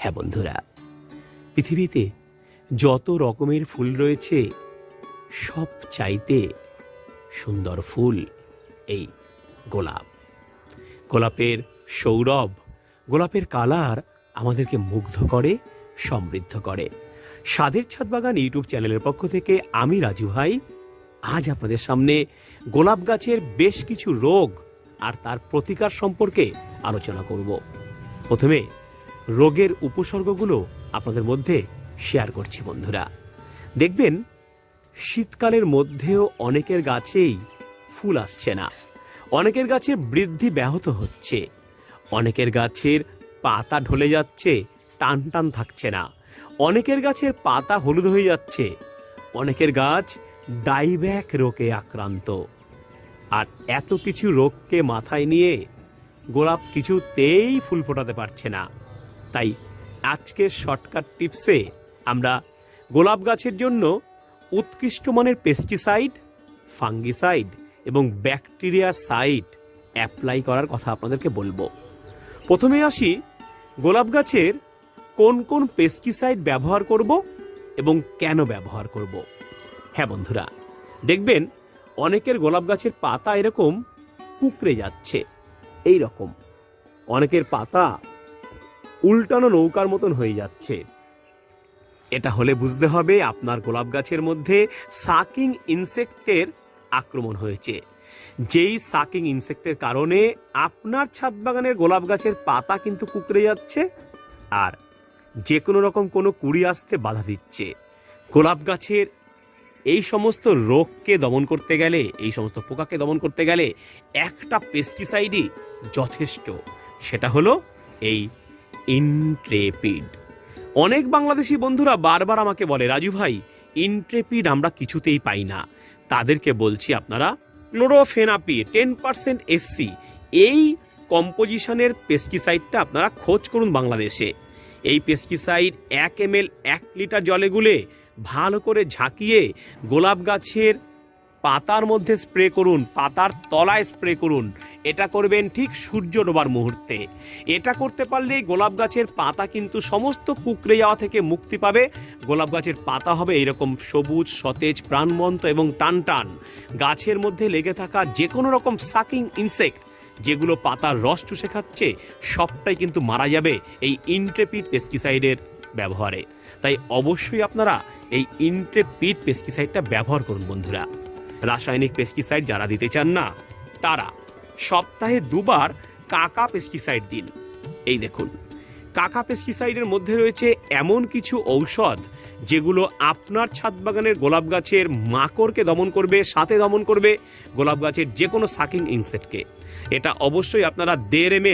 হ্যাঁ বন্ধুরা, পৃথিবীতে যত রকমের ফুল রয়েছে, সব চাইতে সুন্দর ফুল এই গোলাপ। গোলাপের সৌরভ, গোলাপের কালার আমাদেরকে মুগ্ধ করে, সমৃদ্ধ করে। স্বাদের ছাদ বাগান ইউটিউব চ্যানেলের পক্ষ থেকে আমি রাজু ভাই। আজ আপনাদের সামনে গোলাপ গাছের বেশ কিছু রোগ আর তার প্রতিকার সম্পর্কে আলোচনা করব। প্রথমে রোগের উপসর্গগুলো আপনাদের মধ্যে শেয়ার করছি বন্ধুরা। দেখবেন, শীতকালের মধ্যেও অনেকের গাছেই ফুল আসছে না। অনেকের গাছে বৃদ্ধি ব্যাহত হচ্ছে। অনেকের গাছের পাতা ঢলে যাচ্ছে, টান টান থাকছে না। অনেকের গাছের পাতা হলুদ হয়ে যাচ্ছে। অনেকের গাছ ডাইব্যাক রোগে আক্রান্ত। আর এত কিছু রোগকে মাথায় নিয়ে গোলাপ কিছুতেই ফুল ফোটাতে পারছে না। তাই আজকের শর্টকাট টিপসে আমরা গোলাপ গাছের জন্য উৎকৃষ্ট মানের পেস্টিসাইড ফাঙ্গিসাইড এবং ব্যাকটেরিয়া সাইড অ্যাপ্লাই করার কথা আপনাদেরকে বলব। প্রথমে আসি, গোলাপ গাছের কোন কোন পেস্টিসাইড ব্যবহার করব এবং কেন ব্যবহার করব। হ্যাঁ বন্ধুরা, দেখবেন অনেকের গোলাপ গাছের পাতা এরকম কুকড়ে যাচ্ছে এই রকম অনেকের পাতা উল্টানো নৌকার মতন হয়ে যাচ্ছে। এটা হলে বুঝতে হবে আপনার গোলাপ গাছের মধ্যে সাকিং ইনসেক্টের আক্রমণ হয়েছে। যেই সাকিং ইনসেক্টের কারণে আপনার ছাদ বাগানের গোলাপ গাছের পাতা কিন্তু কুকড়ে যাচ্ছে আর যে কোনো রকম কোনো কুড়ি আসতে বাধা দিচ্ছে। গোলাপ গাছের এই সমস্ত রোগকে দমন করতে গেলে, এই সমস্ত পোকাকে দমন করতে গেলে একটা পেস্টিসাইডই যথেষ্ট। সেটা হলো এই ইনট্রেপিড অনেক বাংলাদেশি বন্ধুরা বারবার আমাকে বলে, রাজু ভাই ইনট্রেপিড আমরা কিছুতেই পাই না। তাদেরকে বলছি আপনারা ক্লোরোফেনাপি টেন পার্সেন্ট এসসি এই কম্পোজিশনের পেস্টিসাইডটা আপনারা খোঁজ করুন বাংলাদেশে। এই পেস্টিসাইড এক এম এক লিটার জলে গুলে ভালো করে ঝাঁকিয়ে গোলাপ গাছের পাতার মধ্যে স্প্রে করুন, পাতার তলায় স্প্রে করুন। এটা করবেন ঠিক সূর্য ডোবার মুহূর্তে। এটা করতে পারলেই গোলাপ গাছের পাতা কিন্তু সমস্ত কুকড়ে যাওয়া থেকে মুক্তি পাবে। গোলাপ গাছের পাতা হবে এরকম সবুজ, সতেজ, প্রাণবন্ত এবং টান টান গাছের মধ্যে লেগে থাকা যে কোনো রকম সাকিং ইনসেক্ট যেগুলো পাতার রস চুষে খাচ্ছে, সবটাই কিন্তু মারা যাবে এই ইন্ট্রেপিড পেস্টিসাইডের ব্যবহারে। তাই অবশ্যই আপনারা এই ইনট্রেপিড পেস্টিসাইডটা ব্যবহার করুন, বন্ধুরা। রাসায়নিক পেস্টিসাইড যারা দিতে চান না, তারা সপ্তাহে দুবার কাকা পেস্টিসাইড দিন। এই দেখুন, কাকা পেস্টিসাইডের মধ্যে রয়েছে এমন কিছু ঔষধ যেগুলো আপনার ছাদ বাগানের গোলাপ গাছের মাকড়কে দমন করবে, সাথে দমন করবে, গোলাপ গাছের যে কোনো সাকিং ইনসেক্টকে এটা অবশ্যই আপনারা দেড় এম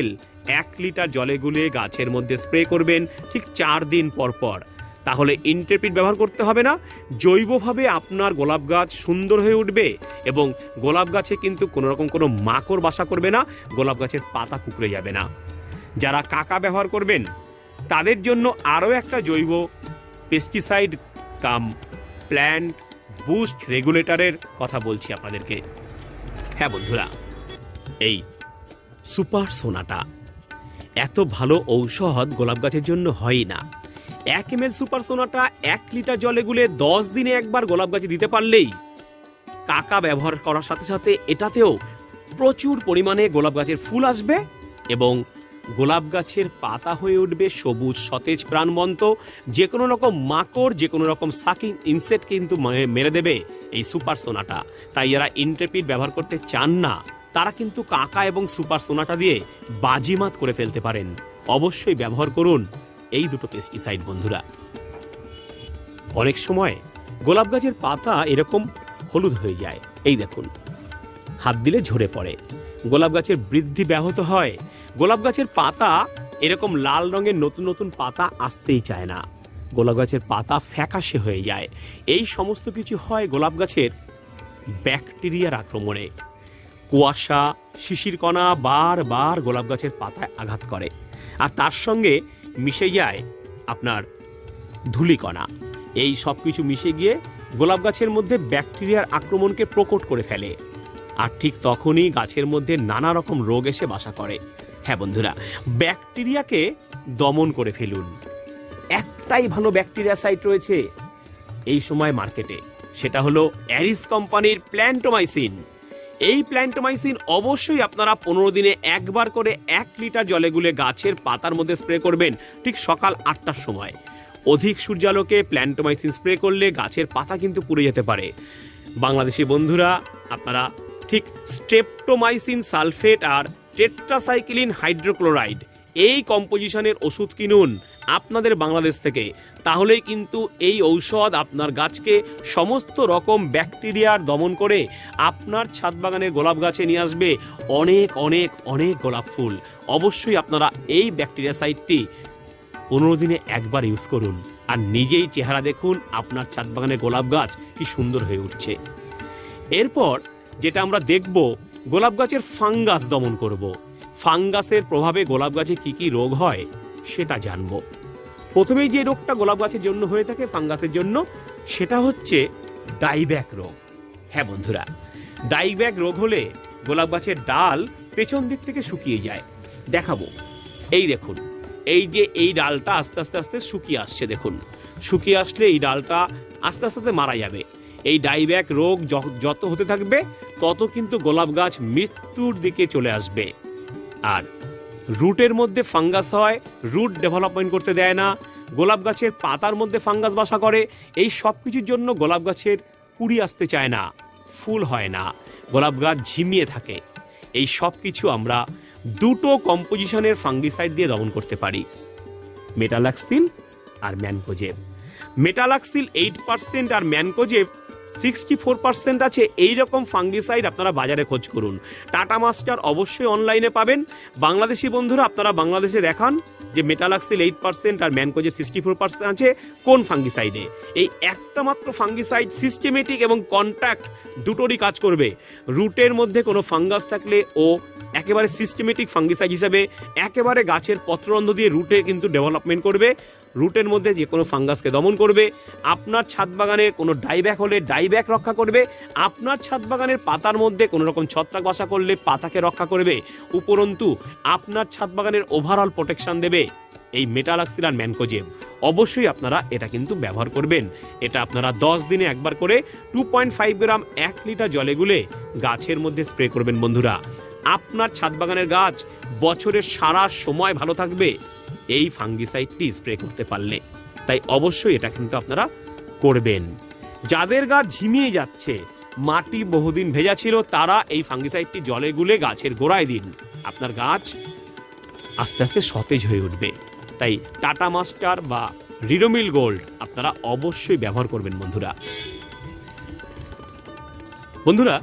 এক লিটার জলে গুলিয়ে গাছের মধ্যে স্প্রে করবেন, ঠিক চার দিন পর পর। তাহলে ইন্টারপিট ব্যবহার করতে হবে না। জৈবভাবে আপনার গোলাপ গাছ সুন্দর হয়ে উঠবে এবং গোলাপ গাছে কিন্তু কোনো রকম কোনো মাকড় বাসা করবে না, গোলাপ গাছের পাতা কুকড়ে যাবে না। যারা কাকা ব্যবহার করবেন, তাদের জন্য আরও একটা জৈব পেস্টিসাইড কাম প্ল্যান্ট বুস্ট রেগুলেটরের কথা বলছি আপনাদেরকে। হ্যাঁ বন্ধুরা, এই সুপার সোনাটা এত ভালো ঔষধ গোলাপ গাছের জন্য হয় না। এক এম এল সুপার সোনাটা এক লিটার জলে গুলে দশ দিনে একবার গোলাপ গাছে দিতে পারলেই। কাকা ব্যবহার করার সাথে সাথে এটাতেও প্রচুর পরিমাণে গোলাপ গাছের ফুল আসবে এবং গোলাপ গাছের পাতা হয়ে উঠবে সবুজ সতেজ প্রাণবন্ত। যে কোনো রকম মাকড় যে কোনো রকম সাকিং ইনসেক্ট কিন্তু মেরে দেবে এই সুপার সোনাটা তাই এরা ইন্টারপিট ব্যবহার করতে চান না, তারা কিন্তু কাকা এবং সুপার সোনাটা দিয়ে বাজিমাত করে ফেলতে পারেন। অবশ্যই ব্যবহার করুন। এই দুটো পেস্টিসাইড বন্ধুরা। অনেক সময় গোলাপ গাছের পাতা এরকম হলুদ হয়ে যায়। এই দেখুন, হাত দিলে ঝরে পড়ে। গোলাপ গাছের বৃদ্ধি ব্যাহত হয়। গোলাপ গাছের পাতা এরকম লাল রঙের নতুন নতুন পাতা আসতেই চায় না। গোলাপ গাছের পাতা ফ্যাকাশে হয়ে যায়। এই সমস্ত কিছু হয় গোলাপ গাছের ব্যাকটেরিয়ার আক্রমণে। কুয়াশা, শিশির কণা বারবার গোলাপ গাছের পাতায় আঘাত করে। আর তার সঙ্গে মিশে যায় আপনার ধুলিকণা। এই সব কিছু মিশে গিয়ে গোলাপ গাছের মধ্যে ব্যাকটেরিয়ার আক্রমণকে প্রকট করে ফেলে। আর ঠিক তখনই গাছের মধ্যে নানা রকম রোগ এসে বাসা করে। হ্যাঁ বন্ধুরা, ব্যাকটেরিয়াকে দমন করে ফেলুন। একটাই ভালো ব্যাকটেরিয়া সাইট রয়েছে এই সময় মার্কেটে। সেটা হলো অ্যারিস কোম্পানির প্ল্যান্টোমাইসিন। এই প্ল্যান্টোমাইসিন অবশ্যই আপনারা পনেরো দিনে একবার করে এক লিটার জলে গুলে গাছের পাতার মধ্যে স্প্রে করবেন, ঠিক সকাল আটটার সময়। অধিক সূর্যালোকে প্ল্যান্টোমাইসিন স্প্রে করলে গাছের পাতা কিন্তু পুড়ে যেতে পারে। বাংলাদেশি বন্ধুরা, আপনারা ঠিক স্ট্রেপ্টোমাইসিন সালফেট আর টেট্রাসাইক্লিন হাইড্রোক্লোরাইড এই কম্পোজিশনের ওষুধ কিনুন। আপনাদের বাংলাদেশ থেকে। তাহলেই কিন্তু এই ঔষধ আপনার গাছকে সমস্ত রকম ব্যাকটেরিয়ার দমন করে আপনার ছাদ বাগানের গোলাপ গাছে নিয়ে আসবে অনেক অনেক অনেক গোলাপ ফুল। অবশ্যই আপনারা এই ব্যাকটেরিয়া সাইটটি পনেরো দিনে একবার ইউজ করুন আর নিজেই চেহারা দেখুন আপনার ছাদ বাগানের গোলাপ গাছ কি সুন্দর হয়ে উঠছে। এরপর যেটা আমরা দেখব, গোলাপ গাছের ফাঙ্গাস দমন করব। ফাঙ্গাসের প্রভাবে গোলাপ গাছে কি কি রোগ হয় সেটা জানব। প্রথমেই যে রোগটা গোলাপ গাছের জন্য হয়ে থাকে, ফাঙ্গাসের জন্য, সেটা হচ্ছে ডাইব্যাক রোগ। হ্যাঁ বন্ধুরা, ডাইব্যাক রোগ হলে গোলাপ গাছের ডাল পেছন দিক থেকে শুকিয়ে যায়। দেখাবো। এই দেখুন, এই যে এই ডালটা আস্তে আস্তে আস্তে শুকিয়ে আসছে, দেখুন। শুকিয়ে আসলে এই ডালটা আস্তে আস্তে মারা যাবে। এই ডাইব্যাক রোগ যত হতে থাকবে, তত কিন্তু গোলাপ গাছ মৃত্যুর দিকে চলে আসবে। আর রুটের মধ্যে ফাঙ্গাস হয়, রুট ডেভেলপমেন্ট করতে দেয় না, গোলাপ গাছের পাতার মধ্যে ফাঙ্গাস বাসা করে, এই সব কিছুর জন্য গোলাপ গাছের কুড়ি আসতে চায় না, ফুল হয় না, গোলাপ গাছ ঝিমিয়ে থাকে। এই সব কিছু আমরা দুটো কম্পোজিশনের ফাঙ্গিসাইড দিয়ে দমন করতে পারি মেটালাক্সিল আর ম্যানকোজেব। মেটালাক্সিল এইট পার্সেন্ট আর ম্যানকোজেব সিক্সটি ফোর পার্সেন্ট আছে। এই রকম ফাঙ্গিসাইড আপনারা বাজারে খোঁজ করুন। টাটা মাস্টার অবশ্যই অনলাইনে পাবেন। বাংলাদেশি বন্ধুরা, আপনারা বাংলাদেশে দেখান যে মেটালাক্সিল এইট পার্সেন্ট আর ম্যানকোজেব সিক্সটি ফোর পার্সেন্ট আছে কোন ফাঙ্গিসাইডে এই একটা মাত্র ফাঙ্গিসাইড সিস্টেমেটিক এবং কন্ট্যাক্ট দুটোরই কাজ করবে। রুটের মধ্যে কোনো ফাঙ্গাস থাকলে ও একেবারে সিস্টেমেটিক ফাঙ্গিসাইড হিসাবে একেবারে গাছের পত্ররন্ধ্র দিয়ে রুটে কিন্তু ডেভেলপমেন্ট করবে। রুটের মধ্যে যে কোনো ফাঙ্গাসকে দমন করবে, আপনার ছাদ বাগানে কোনো ডাইব্যাক হলে ডাইব্যাক রক্ষা করবে, আপনার ছাদ বাগানের পাতার মধ্যে কোনো রকম ছত্রাক বাসা করলে পাতাকে রক্ষা করবে, উপরন্তু আপনার ছাদ বাগানের ওভারঅল প্রোটেকশন দেবে এই মেটালাক্সিল আর ম্যানকোজেব অবশ্যই আপনারা এটা কিন্তু ব্যবহার করবেন। এটা আপনারা দশ দিনে একবার করে টু পয়েন্ট ফাইভ গ্রাম এক লিটার জলে গুলে গাছের মধ্যে স্প্রে করবেন বন্ধুরা। আপনার ছাদ বাগানের গাছ বছরের সারা সময় ভালো থাকবে। এই ফাঙ্গিসাইডটি স্প্রে করতে পারলে। তাই অবশ্যই এটা কিন্তু আপনারা করবেন। যাদের গাছ ঝিমিয়ে যাচ্ছে, মাটি বহুদিন ভেজা ছিল, তারা এই ফাঙ্গিসাইডটি জলে গুলে গাছের গোড়ায় দিন। আপনার গাছ আস্তে আস্তে সতেজ হয়ে উঠবে। তাই টাটা মাস্টার বা রিডোমিল গোল্ড আপনারা অবশ্যই ব্যবহার করবেন, বন্ধুরা। বন্ধুরা,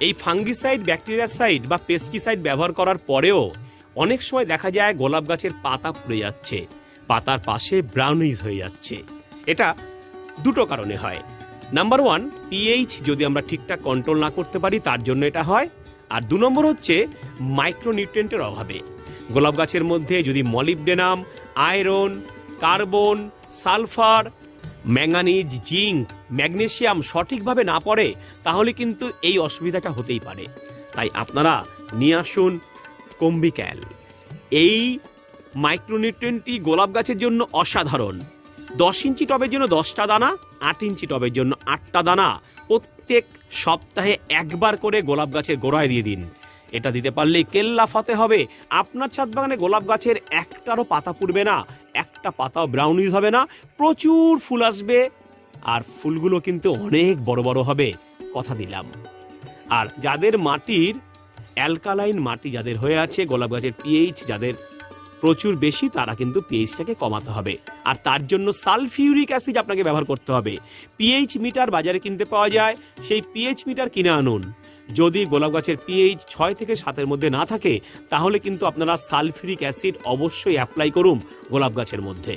এই ফাঙ্গিসাইড ব্যাকটেরিয়াসাইড বা পেস্টিসাইড ব্যবহার করার পরেও অনেক সময় দেখা যায় গোলাপ গাছের পাতা পুড়ে যাচ্ছে, পাতার পাশে ব্রাউনিজ হয়ে যাচ্ছে। এটা দুটো কারণে হয়। নাম্বার ওয়ান পিএইচ যদি আমরা ঠিকঠাক কন্ট্রোল না করতে পারি, তার জন্য এটা হয়। আর দু নম্বর হচ্ছে মাইক্রোনিউট্রিয়েন্টের অভাবে। গোলাপ গাছের মধ্যে যদি molybdenum iron carbon sulphur manganese zinc magnesium সঠিকভাবে না পড়ে, তাহলে কিন্তু এই অসুবিধাটা হতেই পারে। তাই আপনারা নিয়ে আসুন কম্বিক্যাল। এই মাইক্রোনিউট্রিয়েন্টটি গোলাপ গাছের জন্য অসাধারণ। দশ ইঞ্চি টবের জন্য দশটা দানা, আট ইঞ্চি টবের জন্য আটটা দানা। প্রত্যেক সপ্তাহে একবার করে গোলাপ গাছের গোড়ায় দিয়ে দিন। এটা দিতে পারলেই কেল্লা ফাতে হবে। আপনার ছাদ বাগানে গোলাপ গাছের একটারও পাতা পুড়বে না, একটা পাতাও ব্রাউনিজ হবে না, প্রচুর ফুল আসবে আর ফুলগুলো কিন্তু অনেক বড় বড় হবে, কথা দিলাম। আর যাদের মাটির অ্যালকালাইন মাটি যাদের হয়ে আছে, গোলাপ গাছের পিএইচ যাদের প্রচুর বেশি, তারা কিন্তু পিএইচটাকে কমাতে হবে। আর তার জন্য সালফিউরিক অ্যাসিড আপনাকে ব্যবহার করতে হবে। পিএইচ মিটার বাজারে কিনতে পাওয়া যায়, সেই পিএইচ মিটার কিনে আনুন। যদি গোলাপ গাছের পিএইচ ছয় থেকে সাতের মধ্যে না থাকে, তাহলে কিন্তু আপনারা সালফিউরিক অ্যাসিড অবশ্যই অ্যাপ্লাই করুন গোলাপ গাছের মধ্যে।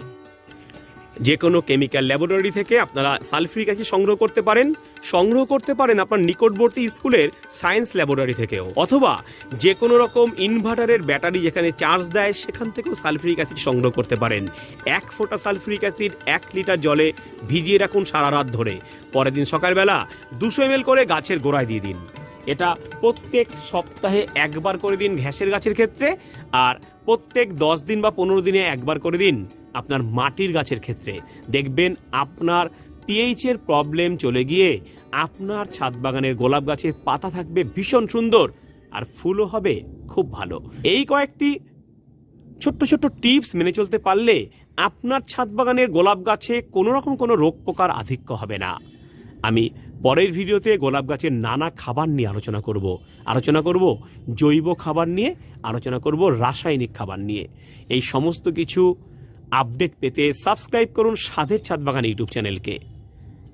যে কোনো কেমিক্যাল ল্যাবরেটরি থেকে আপনারা সালফিউরিক অ্যাসিড সংগ্রহ করতে পারেন, সংগ্রহ করতে পারেন আপনার নিকটবর্তী স্কুলের সায়েন্স ল্যাবরেটরি থেকেও। অথবা যে কোনো রকম ইনভার্টারের ব্যাটারি যেখানে চার্জ দেয়, সেখান থেকেও সালফিউরিক অ্যাসিড সংগ্রহ করতে পারেন। এক ফোঁটা সালফিউরিক অ্যাসিড এক লিটার জলে ভিজিয়ে রাখুন সারা রাত ধরে। পরের দিন সকালবেলা দুশো এম করে গাছের গোড়ায় দিয়ে দিন। এটা প্রত্যেক সপ্তাহে একবার করে দিন ঘ্যাসের গাছের ক্ষেত্রে, আর প্রত্যেক দশ দিন বা পনেরো দিনে একবার করে দিন। আপনার মাটির গাছের ক্ষেত্রে। দেখবেন আপনার পিএইচের প্রবলেম চলে গিয়ে আপনার ছাদ বাগানের গোলাপ গাছের পাতা থাকবে ভীষণ সুন্দর আর ফুলও হবে খুব ভালো। এই কয়েকটি ছোট্ট ছোট্ট টিপস মেনে চলতে পারলে আপনার ছাদ বাগানের গোলাপ গাছে কোনো রকম কোনো রোগ পোকার আধিক্য হবে না। আমি পরের ভিডিওতে গোলাপ গাছের নানা খাবার নিয়ে আলোচনা করব। আলোচনা করব জৈব খাবার নিয়ে, আলোচনা করব রাসায়নিক খাবার নিয়ে। এই সমস্ত কিছু আপডেট পেতে সাবস্ক্রাইব করুন সাধের ছাদ বাগান ইউটিউব চ্যানেলকে।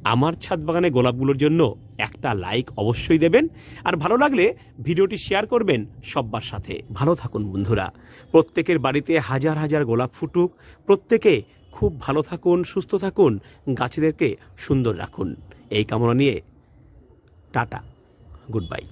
আমার ছাদ বাগানে গোলাপগুলোর জন্য একটা লাইক অবশ্যই দেবেন, আর ভালো লাগলে ভিডিওটি শেয়ার করবেন সব্বার সাথে। ভালো থাকুন বন্ধুরা। প্রত্যেকের বাড়িতে হাজার হাজার গোলাপ ফুটুক। প্রত্যেকে খুব ভালো থাকুন, সুস্থ থাকুন, গাছেদেরকে সুন্দর রাখুন। এই কামনা নিয়ে টাটা। Good bye.